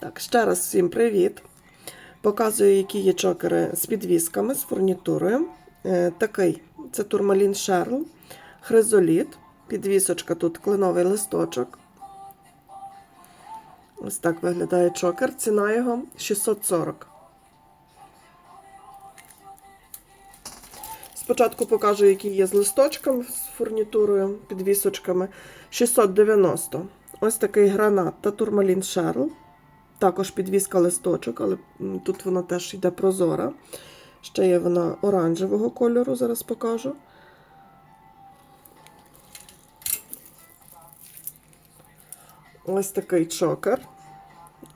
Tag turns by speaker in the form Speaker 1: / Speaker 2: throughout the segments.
Speaker 1: Так, ще раз всім привіт. Показую, які є чокери з підвісками, з фурнітурою. Е, такий це турмалін Шерл, хризоліт. Підвісочка тут кленовий листочок. Ось так виглядає чокер. Ціна його 640. Спочатку покажу, які є з листочком, з фурнітурою, підвісочками. 690. Ось такий гранат та турмалін Шерл. Також підвіска листочок, але тут вона теж йде прозора. Ще є вона оранжевого кольору, зараз покажу. Ось такий чокер.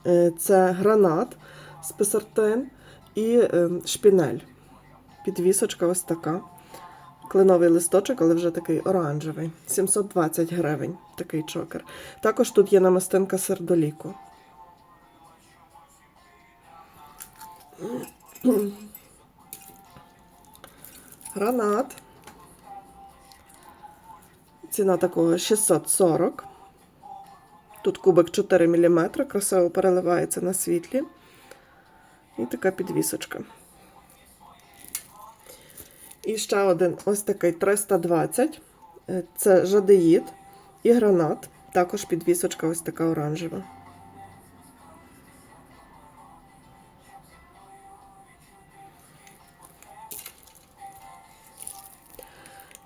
Speaker 1: Е, Це гранат з песартин і е, шпінель. Підвісочка ось така. Кленовий листочок, але вже такий оранжевий. 720 гривень такий чокер. Також тут є намистинка сердоліку. Гранат. Ціна такого 640. Тут кубик 4 мм, красиво переливається на світлі. І така підвісочка. І ще один ось такий 320. Е, Це жадеїд і гранат. Також підвісочка ось така оранжева.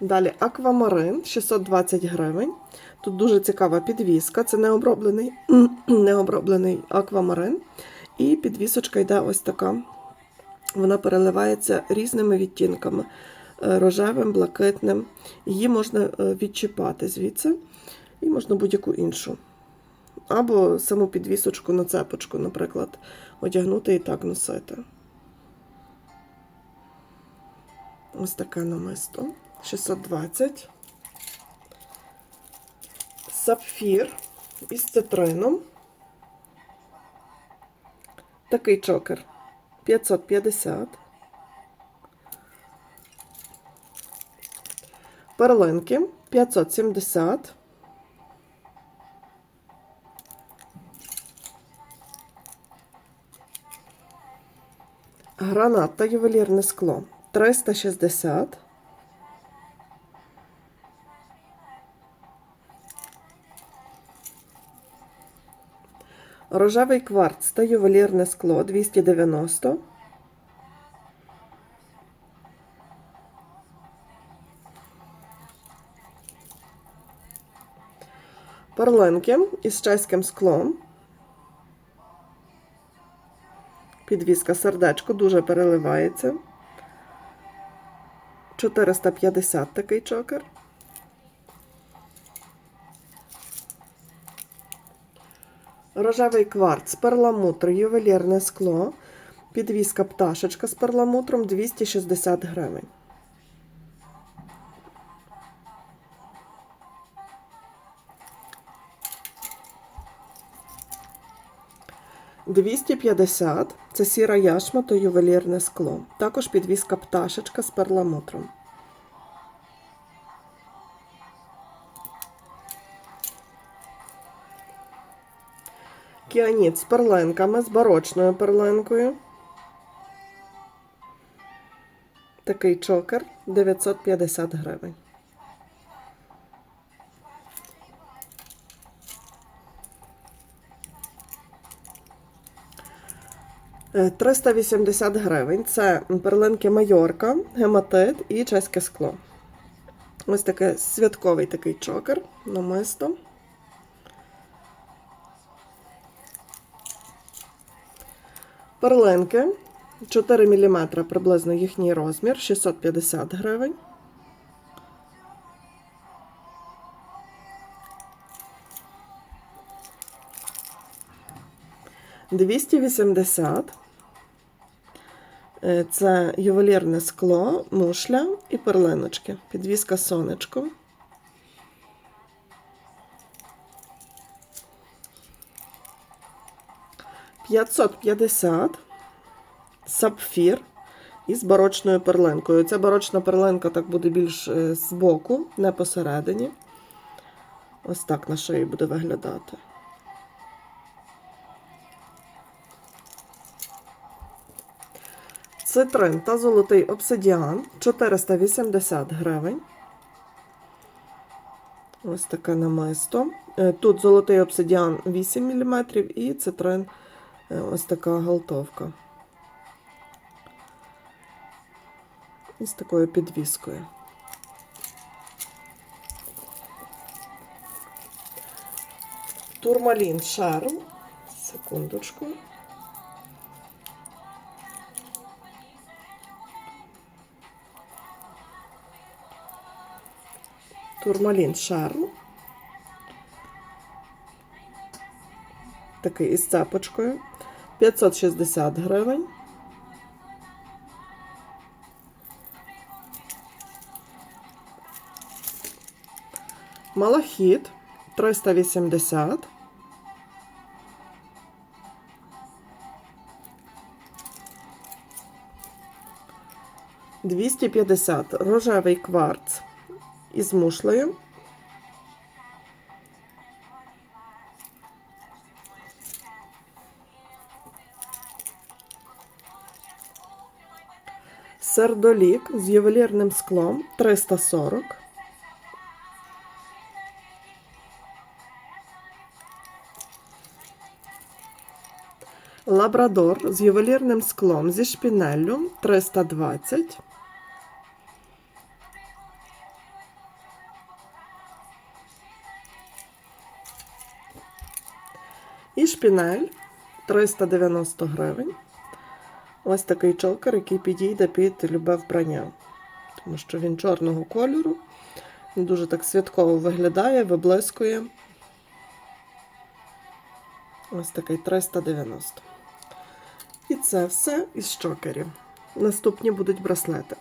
Speaker 1: Далі аквамарин 620 гривень. Тут дуже цікава підвіска. Це необроблений, необроблений аквамарин. І підвісочка йде ось така. Вона переливається різними відтінками: е, рожевим, блакитним. Її можна е, відчіпати звідси, і можна будь-яку іншу. Або саму підвісочку на цепочку, наприклад, одягнути і так носити. Ось таке намисто. 620. Сапфір із цитрином. Такий чокер 550. Перлинки 570. Гранат та ювелірне скло 360. Рожевий кварц та ювелірне скло 290. Перлинки із чеським склом. Підвіска сердечко дуже переливається. 450 такий чокер. Рожевий кварц, перламутр, ювелірне скло, підвіска пташечка з перламутром 260 гривень. Двісті п'ятдесят це сіра яшма та ювелірне скло. Також підвіска пташечка з перламутром. Кіаніт з перлинками, з барочною перлинкою. Такий чокер 950 гривень. Е, 380 гривень. Це перлинки Майорка, гематит і чеське скло. Ось таке святковий такий чокер, намисто. Перлинки 4 мм приблизно їхній розмір, 650 гривень. Двісті вісімдесят. Е, це ювелірне скло, мушля і перлиночки. Підвізка сонечком. 550 сапфір із барочною перлинкою. Ця барочна перлинка так буде більш е, збоку, не посередині. Ось так на шиї буде виглядати. Цитрин та золотий обсидіан 480 гривень. Ось таке намисто. Е, тут золотий обсидіан 8 мм і цитрин ось така галтовка. І з такою підвіскою. Турмалін шарм. Секундочку. Турмалін шарм. Такий із цепочкою. 560 гривень. Малахіт 380. Двісті п'ятдесят рожевий кварц із мушлею. Сердолік з ювелірним склом 340. Лабрадор з ювелірним склом зі шпінеллю 320. І шпінель 390 гривень. Ось такий чокер, який підійде під любе вбрання. Тому що він чорного кольору. Він дуже так святково виглядає, виблискує. Ось такий 390. І це все із чокерів. Наступні будуть браслети.